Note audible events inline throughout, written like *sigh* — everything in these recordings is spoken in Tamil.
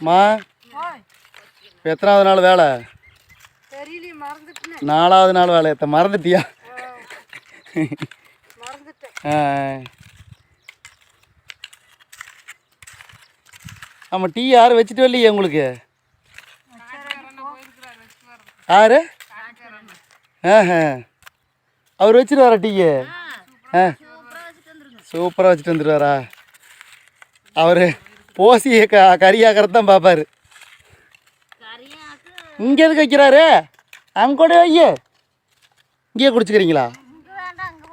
மா இப்போ எத்தனாவது நாள் வேலை? நாலாவது நாள் வேலை. எத்த மறந்துட்டியா. ஆமாம் டீ யாரும் வச்சுட்டு வரலையே உங்களுக்கு? யாரு? ஆஹா அவர் வச்சுட்டு வரா டீக்கு ஆ. சூப்பராக வச்சுட்டு வந்துடுவாரா அவர்? போசி க கறியாக்கிறது தான் பார்ப்பாரு இங்கே எதுக்கு வைக்கிறாரு? அங்கே கூட வைய இங்கேயே குடிச்சுக்கிறீங்களா?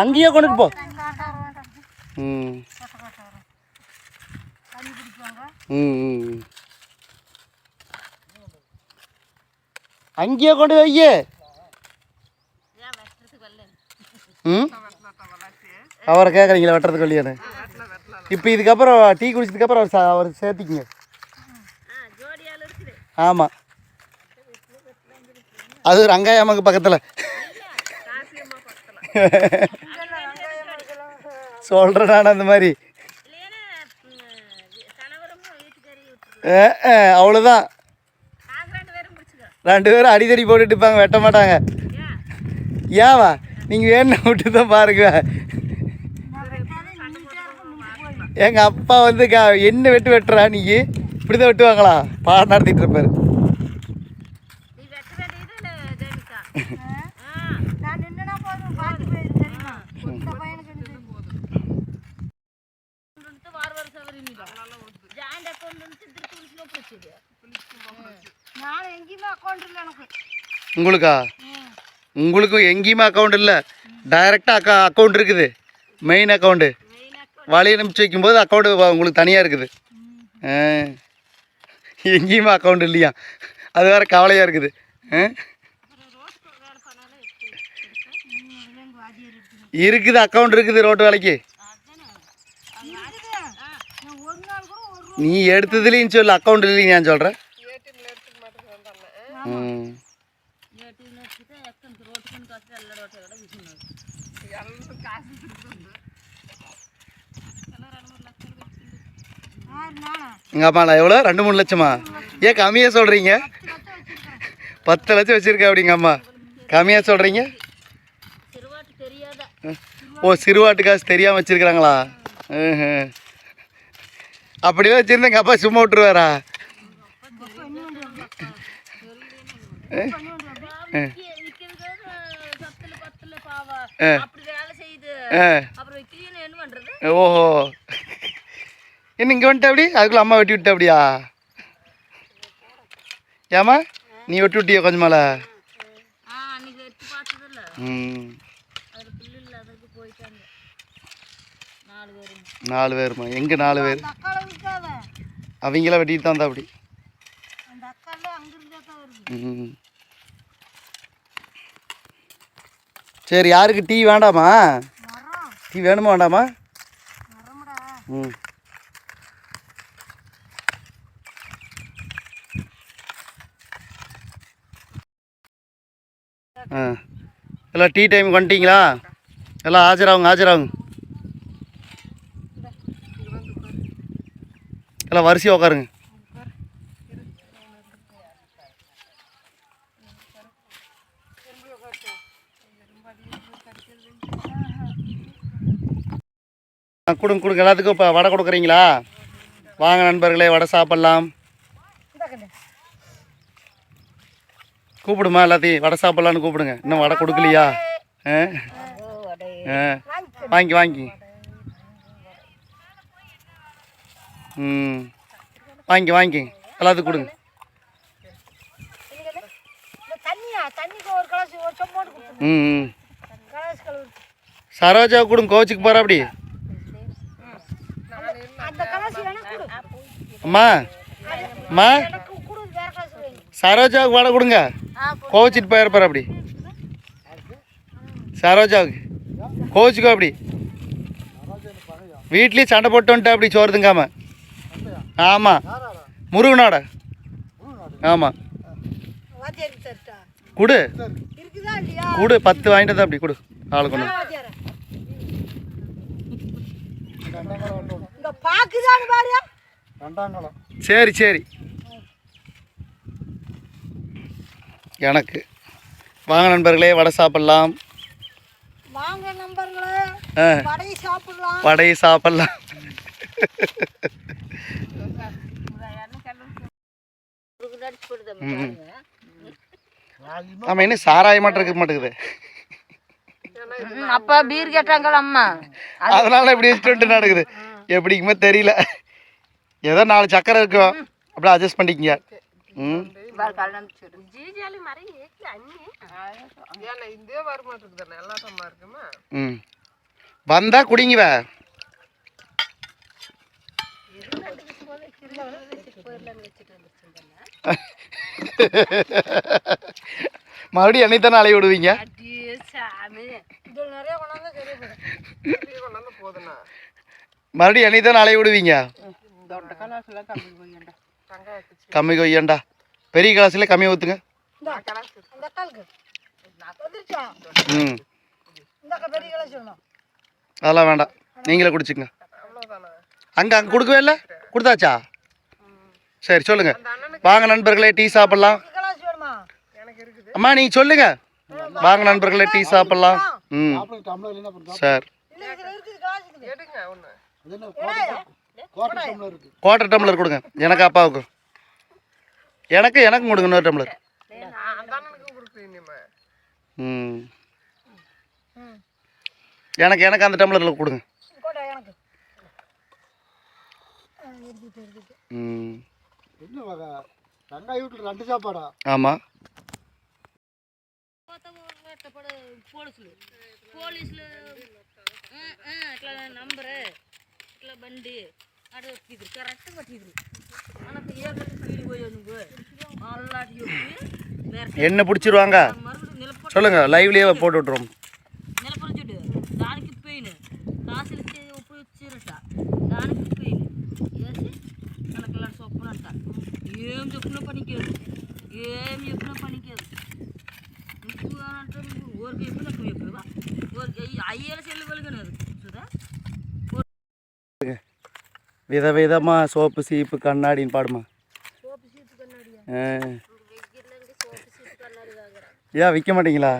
அங்கேயே கொண்டுட்டு போ. ம். ம் அங்கேயே கொண்டு வையே. ம்? அவரை கேட்குறீங்களா வெட்டுறதுக்கு இல்லையானு இப்போ இதுக்கப்புறம் டீ குடிச்சதுக்கப்புறம் அவர் அவர் சேர்த்திக்குங்க. ஆமாம் அது ரங்காயம்மாக்கு பக்கத்தில். சொல்கிறேன் நான் அந்த மாதிரி. அவ்வளோதான் ரெண்டு பேரும் அடிதடி போட்டுட்டு இருப்பாங்க வெட்ட மாட்டாங்க. ஏவா நீங்கள் வேணா விட்டு தான் பாருங்க. எங்கள் அப்பா வந்து க என்ன வெட்டு வெட்டுறா நீ? இப்படி தான் வெட்டுவாங்களா? பாடம் நடத்திட்டு இருப்பாரு. *laughs* நான் நின்றுனா போதும் பார்த்து போயிரு தெரியுமா இந்த பையனுக்கு என்ன தெரியும்? நான் எங்கேயுமே அக்கௌண்ட் இல்லை எனக்கு. உங்களுக்கா? உங்களுக்கும் எங்கேயுமே அக்கௌண்ட் இல்லை. டைரெக்டாக அக்கா அக்கௌண்ட் இருக்குது. மெயின் அக்கௌண்ட்டு வழி அனுப்பிச்சு வைக்கும்போது அக்கௌண்ட்டு உங்களுக்கு தனியாக இருக்குது. எங்கேயுமே அக்கௌண்ட் இல்லையா? அது வேற கவலையாக இருக்குது? இருக்குது அக்கௌண்ட் இருக்குது ரோட்டு வேலைக்கு. நீ எடுத்ததுலேயும் சொல்லு அக்கௌண்ட் இல்லைன்னு நான் சொல்கிறேன் ம் ஆறு நாளா எங்கள் அம்மாலாம் எவ்வளோ? ரெண்டு மூணு லட்சமா? ஏன் கம்மியாக சொல்கிறீங்க பத்து லட்சம் வச்சுருக்கேன் அப்படிங்க அம்மா. கம்மியாக சொல்கிறீங்க ஓ சிறுவாட்டு காசு தெரியாமல் வச்சுருக்குறாங்களா? அப்படியே வச்சுருந்தா எங்கள் அப்பா சும்மா விட்டுருவாரா? அப்படி வேலை செய்யுது ஆ அப்புறம் வைக்கிறீன்னு என்ன பண்றது ஓஹோ என்ன இங்கே வந்துட்ட அப்படி? அதுக்குள்ள அம்மா வெட்டி விட்ட அப்படியா? ஏம்மா? நீ வெட்டி விட்டியா கொஞ்சம் மேலே ம். நாலு பேரும்? எங்கே நாலு பேர்? அவங்களாம் வெட்டிட்டு தான் அப்படி சரி யாருக்கு டீ வேண்டாமா? டீ வேணுமா வேண்டாமா? ம். ஆ. எல்லாம் டீ டைம் வந்துட்டீங்களா? எல்லாம் ஆஜராகுங்க ஆஜராகுங்க. எல்லாம் வரிசையாக உட்காருங்க ஆ, கொடுங்க கொடுங்க. எல்லாத்துக்கும் இப்போ வடை கொடுக்குறீங்களா? வாங்க நண்பர்களே வடை சாப்பிட்லாம். கூப்பிடுமா எல்லாத்தையும்? வடை சாப்பிட்லான்னு கூப்பிடுங்க. இன்னும் வடை கொடுக்கலையா? ஆ? ஆ. வாங்கி வாங்கி. ம். வாங்கி வாங்கி. எல்லாத்துக்கும் கொடுங்க. ம் சரோஜா கொடுங்க கோச்சுக்கு போகிற அப்படி. அம்மா. அம்மா. சரோஜாவுக்கு வடை கொடுங்க. கோச்சிட்டு போயிருப்பார் அப்படி. சரோஜாவுக்கு. கோச்சுக்கோ அப்படி. வீட்லேயும் சண்டை போட்டு வந்துட்டு அப்படி சோறு திங்காம. ஆமாம் முருகனோட ஆமாம் கொடு. இருக்குதா இல்லையா கொடு பத்து வாங்கிட்டு தான் அப்படி கொடு. பாரு. ரெண்டாங்கலம் சரி சரி. எனக்கு. வாங்க நண்பர்களே வடை சாப்பிட்லாம். வாங்க நண்பர்களே ஆ. வடையை சாப்பிடலாம். வடையை சாப்பிட்லாம். நம்ம என்ன சாராயமாட்டம் இருக்க மாட்டேங்குது. அப்பா பீர் கேட்டாங்கள அம்மா? அதனால இப்படி வச்சுட்டு நடக்குது. எப்படிக்குமே தெரியல. ஏதோ நாலு சக்கரை இருக்கும். அப்படியே அட்ஜஸ்ட் பண்ணிக்கங்க. ம் இதே வருமானம் தானே? எல்லாத்தம்மா இருக்குமா? ம். வந்தா குடிங்குவ மறுபடியும் என்னை தானே அலைய விடுவீங்க? சாமி. இதில் நிறைய கொண்டாந்து போதுண்ணா மறுபடியும் என்னை தானே அலைய விடுவீங்க? கம்மி கொய்யாண்டா. பெரிய கிளாஸில் கம்மியாக ஊற்றுங்க ம். அதெல்லாம் வேண்டாம். நீங்களே குடிச்சுங்க அங்கே அங்கே கொடுக்கவே இல்லை? கொடுத்தாச்சா? சரி சொல்லுங்கள் வாங்க நண்பர்களே டீ சாப்பிட்லாம். கிளாஸ் வேணுமா? எனக்கு இருக்குது அம்மா நீங்கள் சொல்லுங்க. வாங்க நண்பர்களே டீ சாப்பிட்லாம். ம். சார். குவார்டர் டம்ளர் கொடுங்க. எனக்கு அப்பாவுக்கு. எனக்கு எனக்கு கொடுங்க இன்னொரு டம்ளர் அந்த அண்ணனுக்கு கொடுக்குறீங்கம்மா ம் ம் எனக்கு எனக்கு அந்த டம்ளரில் கொடுங்க கோட்டை எனக்கு ஆ, எடுத்துட்டு எடுத்துட்டு ம் என்ன வகை தங்காய் வீட்டில் ரெண்டு சாப்பாடா ஆமாம் పోలీసులు పోలీసులు ఇట్లా నంబర్ ఇట్లా బండి అటు వచ్చింది కరెక్ట్ పట్టింది మనకు ఏ గట్టి స్పీడ్ పోయావు నువ్వు అల్లాటి చెప్పి என்ன பிடிச்சிருவாங்க మరుగుడు నిలబడి சொல்லுங்கள் லைவ்லேயே போட்டு விட்ருவோம் నిలబడి చూడు దానికి పెయిన్ కాసులు ఇచ్చి ఉపయోగించారట దానికి పెయిన్ వేసి మనకి ఇలా చొప్పునంట ఏం చెప్పినా పనికేదు ఏం చెప్పినా పనికేదు నువ్వు అంటే నువ్వు ఊరికి చెప్పినా నువ్వు చెప్పినవా ఊరికి అయ్యేల చెల్లి వెలుగనేది வித விதவிதமாக சோப்பு சீப்பு கண்ணாடின்னு பாடுமா. ஏன் விற்க மாட்டீங்களா?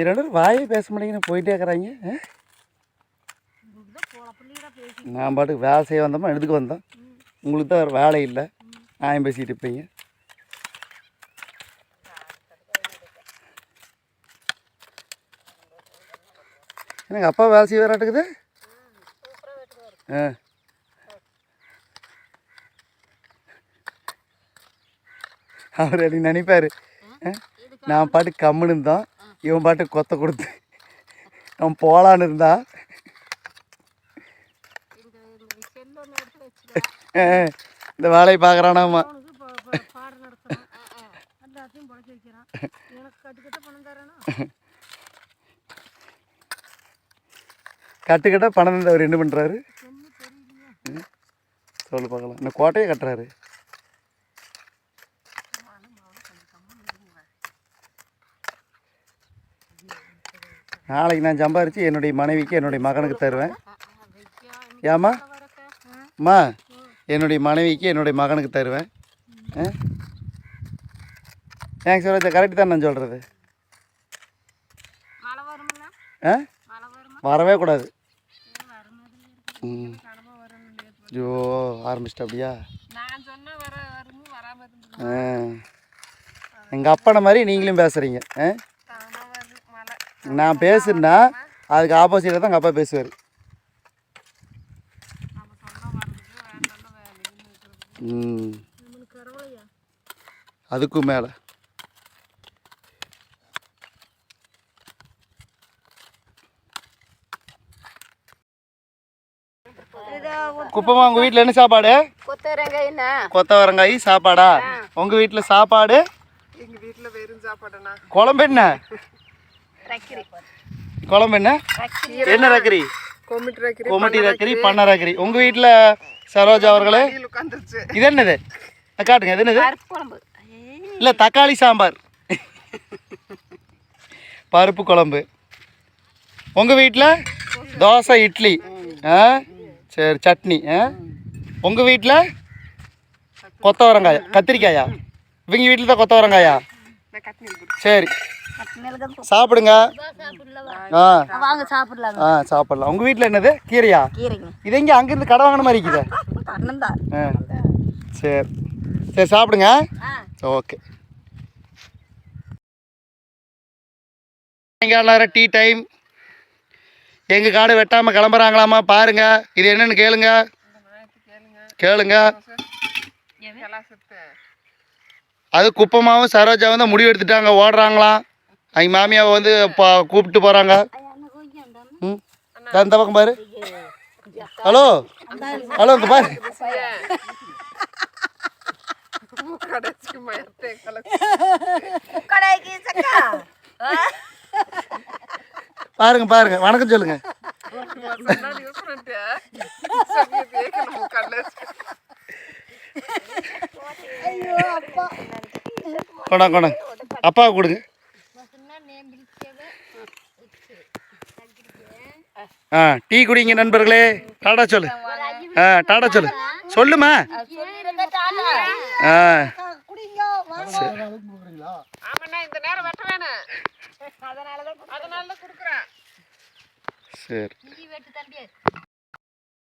இரண்டு வாயை பேச மாட்டேங்கன்னு போயிட்டே இருக்கிறாங்க நான் பாட்டுக்கு வேலை செய்ய வந்தோமா எடுத்துக்க வந்தோம் உங்களுக்கு தான் வேறு வேலை இல்லை. நான் பேசிகிட்டு இருப்பீங்க. எனக்கு அப்பா வேலை செய்ய வராட்டுக்குது ஆ. அவர் அப்படி நினைப்பாரு. ஆ? நான் பாட்டு கம்முன்னு இருந்தோம் இவன் பாட்டு கொத்த கொடுத்து. அவன் போகலான்னு இருந்தா ஆ, இந்த வேலையை பார்க்குறானாமா கட்டுக்கிட்ட பணம் கட்டுக்கட்ட பணம் தந்து அவர் என்ன பண்ணுறாரு சொல்லு பார்க்கலாம் இந்த கோட்டையை கட்டுறாரு நாளைக்கு நான் சம்பாரித்து என்னுடைய மனைவிக்கு என்னுடைய மகனுக்கு தருவேன் ஏம்மா அம்மா என்னுடைய மனைவிக்கு என்னுடைய மகனுக்கு தருவேன். ஏங்க சொல்கிறது கரெக்டு தான் நான் சொல்கிறது ஆ? வரவே கூடாது. ம். ஐயோ ஆரம்பிச்சிட்ட அப்படியா எங்கள் அப்பனை மாதிரி நீங்களும் பேசுகிறீங்க நான் பேசுனா அதுக்கு ஆப்போசிட்டில் தான் எங்கள் அப்பா பேசுவார். அதுக்கும் மேலே. குப்பமா உங்க வீட்ல என்ன சாப்பாடு? கொத்தவரங்காய் சாப்பாடா? உங்க வீட்ல சாப்பாடு? எங்க வீட்ல குழம்பு என்ன? குழம்பு என்ன? என்ன ரக்கரி? கொமிட்டு கோமட்டி ரக்கரி பண்ணரக்கரி உங்கள் வீட்டில் சரோஜா அவர்களே? இது என்னது? காட்டுங்க இது என்னது? பருப்பு குழம்பு. இல்லை தக்காளி சாம்பார். பருப்பு குழம்பு. உங்கள் வீட்டில் தோசை இட்லி. ஆ? சரி சட்னி. ஆ? உங்கள் வீட்டில் கொத்தவரங்காயா. கத்திரிக்காயா? இவங்க வீட்டில் தான் கொத்தவரங்காயா? சரி. சாப்பிடுங்க. ஆ. வாங்க சாப்பிடலாங்க ஆ சாப்பிடலாம். உங்கள் வீட்டில் என்னது? கீரையா? கீரைங்க. இது எங்கே? அங்கேருந்து கடை வாங்கின மாதிரி இருக்குது. ஆ. சரி. சரி சாப்பிடுங்க. ஓகே. சாயங்காலம் டீ டைம். எங்கள் காடு வெட்டாமல் கிளம்புறாங்களாமா பாருங்க. இது என்னன்னு கேளுங்க. கேளுங்க. அது குப்பமாவும் சரோஜாவும் தான் முடிவு எடுத்துட்டாங்க. ஓடுறாங்களாம். அவங்க மாமியாவை வந்து பா கூப்பிட்டு போகிறாங்க ம்? இந்த பக்கம் பாரு. ஹலோ? ஹலோ இங்கே பாரு. பாருங்க பாருங்க. வணக்கம் சொல்லுங்க. கொண்டாங்க கொண்டாங்க. அப்பாவுக்கு கொடுங்க. ஆ டீ குடிங்க நண்பர்களே. டாடா சொல்லு. ஆ டாடா சொல்லு. சொல்லுமா? ஆ. சரி.